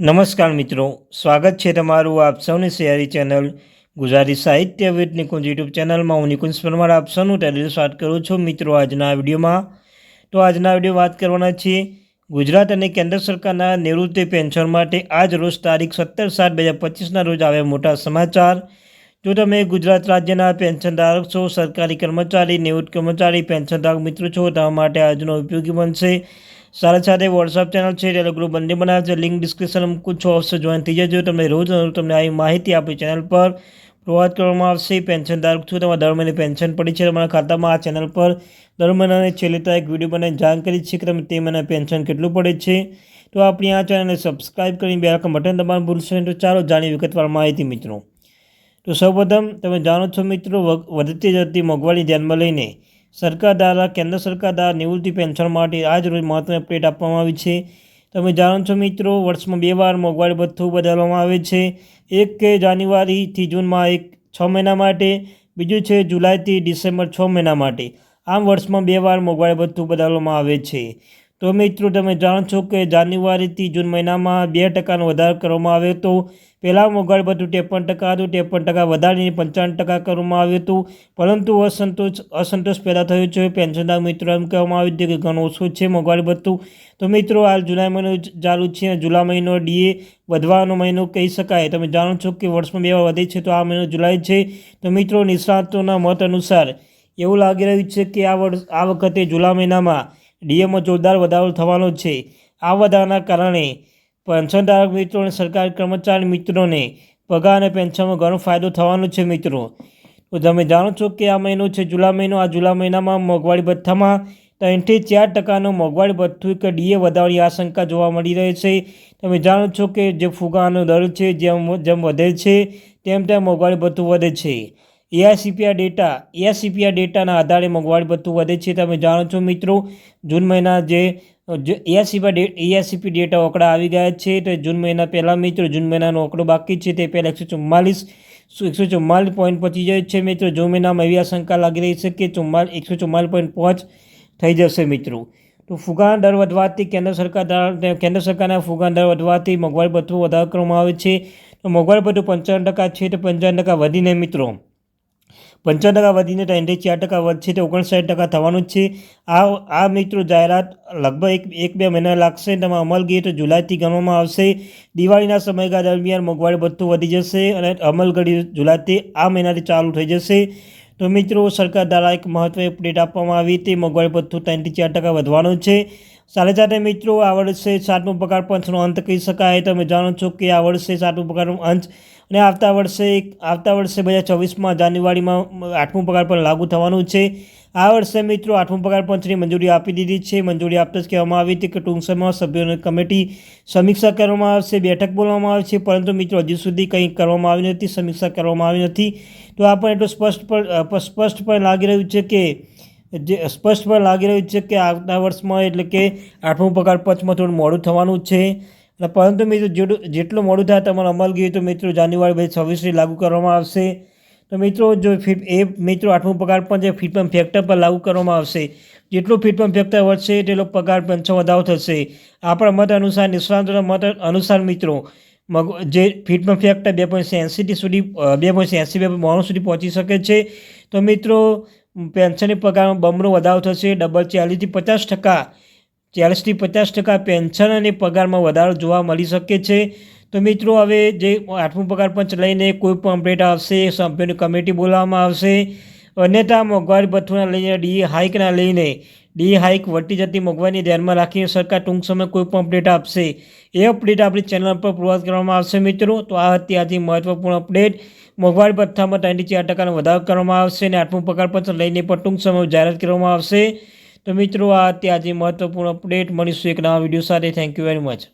નમસ્કાર મિત્રો, સ્વાગત છે તમારું આપ સૌની શેરી ચેનલ ગુજરાતી સાહિત્ય વિદ નિકુંજ યુટ્યુબ ચેનલમાં. હું નિકુંજ પરમાર, આપ સૌનું ટેલિસ વાત કરું છું. મિત્રો, આજના વિડીયોમાં તો આજના વીડિયો વાત કરવાના છીએ ગુજરાત અને કેન્દ્ર સરકારના નિવૃત્તિ પેન્શન માટે આજ રોજ તારીખ સત્તર સાત બે હજાર પચીસના રોજ આવ્યા મોટા સમાચાર. જો તમે ગુજરાત રાજ્યના પેન્શનધારક છો, સરકારી કર્મચારી, નિવૃત્ત કર્મચારી, પેન્શનધારક મિત્રો છો, તમારા માટે આજનો ઉપયોગી બનશે. સાથે સાથે વોટ્સઅપ ચેનલ છે ટેલિગ્રુપ બંને બનાવે છે. લિંક ડિસ્ક્રિપ્શન મૂકું છું અવશ્ય જોઈન થઈ જજો. તમને રોજ તમને આવી માહિતી આપણી ચેનલ પર. પ્રોવાઈડ કરવામાં આવશે. પેન્શન ધારક છું, તમારા દર મહિને પેન્શન પડી છે. તમારા ખાતામાં આ ચેનલ પર દર મહિનાની છેલ્લી તારીખ વીડિયો બનાવીને જાણ કરી છે કે તમે તે મહિના પેન્શન કેટલું પડે છે. તો આપણી આ ચેનલને સબસ્ક્રાઈબ કરીને બે રકમ બટન દબાણ ભૂલશો તો ચાલો જાણીએ વિગતવાર માહિતી મિત્રો. તો સૌપ્રથમ, તમે જાણો છો મિત્રો વધતી જતી મોંઘવારી ધ્યાનમાં લઈને સરકાર દ્વારા કેન્દ્ર સરકાર દ્વારા નિવૃત્તિ પેન્શન માટે આજ રોજ મહત્વની અપડેટ આપવામાં આવી છે. તમે જાણો છો મિત્રો, વર્ષમાં બે વાર મોંઘવારી ભથ્થું બદલવામાં આવે છે. એક કે જાન્યુઆરીથી જૂનમાં એક છ મહિના માટે, બીજું છે જુલાઈથી ડિસેમ્બર છ મહિના માટે. આમ વર્ષમાં બે વાર મોંઘવારી ભથ્થું બદલવામાં આવે છે. તો મિત્રો, તમે જાણો છો કે જાન્યુઆરીથી જૂન મહિનામાં બે ટકાનો વધારો કરવામાં આવ્યો હતો. પહેલાં મોંઘવારી ભથ્થું ત્રેપન ટકા હતું, ત્રેપન ટકા વધારીને પંચાવન ટકા કરવામાં આવ્યું હતું. પરંતુ અસંતોષ અસંતોષ પેદા થયો છે. પેન્શનદાર મિત્રો એમ કહેવામાં આવ્યું હતું કે ઘણું ઓછું છે મોંઘવારી ભથ્થું તો મિત્રો, હાલ જુલાઈ મહિનો ચાલુ છે અને જુલાઈ મહિનો ડીએ વધવાનો મહિનો કહી શકાય. તમે જાણો છો કે વર્ષમાં બે વાર વધે છે, તો આ મહિનો જુલાઈ છે. તો મિત્રો, નિષ્ણાતોના મત અનુસાર એવું લાગી રહ્યું છે કે આ વર્ષ આ વખતે જુલાઈ મહિનામાં ડીએમાં જોરદાર વધારો થવાનો છે. આ વધારાના કારણે પેન્શનધારક મિત્રો અને સરકારી કર્મચારી મિત્રોને પગાર અને પેન્શનમાં ઘણો ફાયદો થવાનો છે મિત્રો. તો તમે જાણો છો કે આ મહિનો છે જુલા મહિનો. આ જુલા મહિનામાં મોંઘવારી ભથ્થામાં ત્રણથી ચાર ટકાનો મોંઘવારી ભથ્થું કે ડીએ વધારવાની આશંકા જોવા મળી રહી છે. તમે જાણો છો કે જે ફુગાનો દર છે, જેમ જેમ વધે છે, તેમ તેમ મોંઘવારી ભથ્થું વધે છે. એઆઈસીપીઆર ડેટા એઆઈસીપીઆર ડેટાના આધારે મોંઘવારી ભથ્થું વધે છે. તમે જાણો છો મિત્રો, જૂન મહિના જે એઆઈસીપી ડે એઆઈસીપી ડેટા આંકડા આવી ગયા છે. તો જૂન મહિના પહેલાં મિત્રો, જૂન મહિનાનો આંકડો બાકી છે. તે પહેલાં એકસો ચુમ્માલીસ એકસો ચુમ્માલીસ પોઈન્ટ પહોંચી જાય છે મિત્રો. જૂન મહિનામાં એવી આશંકા લાગી રહી છે કે ચુમ્માલીસ એકસો ચુમ્માલીસ પોઈન્ટ પાંચ થઈ જશે મિત્રો. તો ફુગાના દર વધવાથી કેન્દ્ર સરકાર દ્વારા, કેન્દ્ર સરકારના ફુગાના દર વધવાથી મોંઘવારી ભથ્થું વધારો કરવામાં આવે છે. તો મોંઘવારી ભથ્થું પંચાવન ટકા છે. તો પંચાવન ટકા વધીને મિત્રો પંચાવન ટકા વધીને ત્રણથી ચાર ટકા વધશે તે ઓગણસાઠ ટકા થવાનું જ છે. આ આ મિત્રો જાહેરાત લગભગ એક એક બે મહિના લાગશે, તમે અમલગીર તો જુલાઈથી ગણવામાં આવશે. દિવાળીના સમયગાળા દરમિયાન મોંઘવારી ભથ્થું વધી જશે અને અમલગઢી જુલાઈથી આ મહિનાથી ચાલુ થઈ જશે. તો મિત્રો, સરકાર દ્વારા એક મહત્વ અપડેટ આપવામાં આવી, તે મોંઘવારી ભથ્થું ત્રણથી ચાર ટકા વધવાનું છે. સાથે મિત્રો, આ વર્ષે સાતમો પગાર પંચનો અંત કહી શકાય. તમે જાણો છો કે આ વર્ષે સાતમો પગારનો અંત અને આવતા વર્ષે આવતા વર્ષે બે હજાર ચોવીસમાં જાન્યુઆરીમાં આઠમું પગાર પણ લાગુ થવાનું છે. આ વર્ષે મિત્રો આઠમું પગાર પંચની મંજૂરી આપી દીધી છે. મંજૂરી આપતા જ કહેવામાં આવી હતી કે ટૂંક સમયમાં સભ્યોની કમિટી સમીક્ષા કરવામાં આવશે, બેઠક બોલવામાં આવી છે પરંતુ મિત્રો હજુ સુધી કંઈ કરવામાં આવી નથી, સમીક્ષા કરવામાં આવી નથી. તો આ પણ એટલું સ્પષ્ટ પણ સ્પષ્ટ પણ લાગી રહ્યું છે કે જે સ્પષ્ટ પણ લાગી રહ્યું છે કે આવતા વર્ષમાં એટલે કે આઠમું પગાર પંચમાં થોડું મોડું થવાનું છે. પરંતુ મિત્રો જેટલું મોડું થાય તમારો અમલ ગયું તો મિત્રો જાન્યુઆરી બે છવ્વીસથી લાગુ કરવામાં આવશે. તો મિત્રો જો ફીટ, એ મિત્રો આઠમું પગાર પણ જે ફીટપમ્પ ફેક્ટર પર લાગુ કરવામાં આવશે. જેટલું ફીટપમ્પ ફેક્ટર વધશે, તેટલો પગાર પંચો વધારો થશે. આપણા મત અનુસાર, નિષ્ણાંતોના મત અનુસાર મિત્રો જે ફીટપમ્પ ફેક્ટર બે પોઈન્ટ એંસીથી સુધી બે પોઈન્ટ એંસી બે મોણું સુધી પહોંચી શકે છે. તો મિત્રો પેન્શનની પગારમાં બમણો વધારો થશે. ડબલ ચાલીસથી પચાસ ટકા, ચાલીસથી પચાસ ટકા પેન્શન અને પગારમાં વધારો જોવા મળી શકે છે. તો મિત્રો, હવે જે આઠમું પગાર પંચ લઈને કોઈ પણ અપડેટ આવશે સભ્યોની કમિટી બોલાવવામાં આવશે. અન્યથા મોંઘવારી ભથ્થુના લઈને ડી હાઇકના લઈને ડી હાઇક વધતી જતી મોંઘવારીને ધ્યાનમાં રાખીને સરકાર ટૂંક સમય કોઈ પણ અપડેટ આપશે. એ અપડેટ આપણી ચેનલ પર પ્રોવાઈડ કરવામાં આવશે મિત્રો. તો આ હતી આજની મહત્વપૂર્ણ અપડેટ મોંઘવારી ભથ્થામાં ત્રણથી ચાર ટકાનો વધારો કરવામાં આવશે અને આઠમું પગાર પંચ લઈને પણ ટૂંક સમય જાહેરાત કરવામાં આવશે. તો મિત્રો, આ અત્યારે મહત્વપૂર્ણ અપડેટ મળીશું એક નવા વીડિયો સાથે. Thank you very much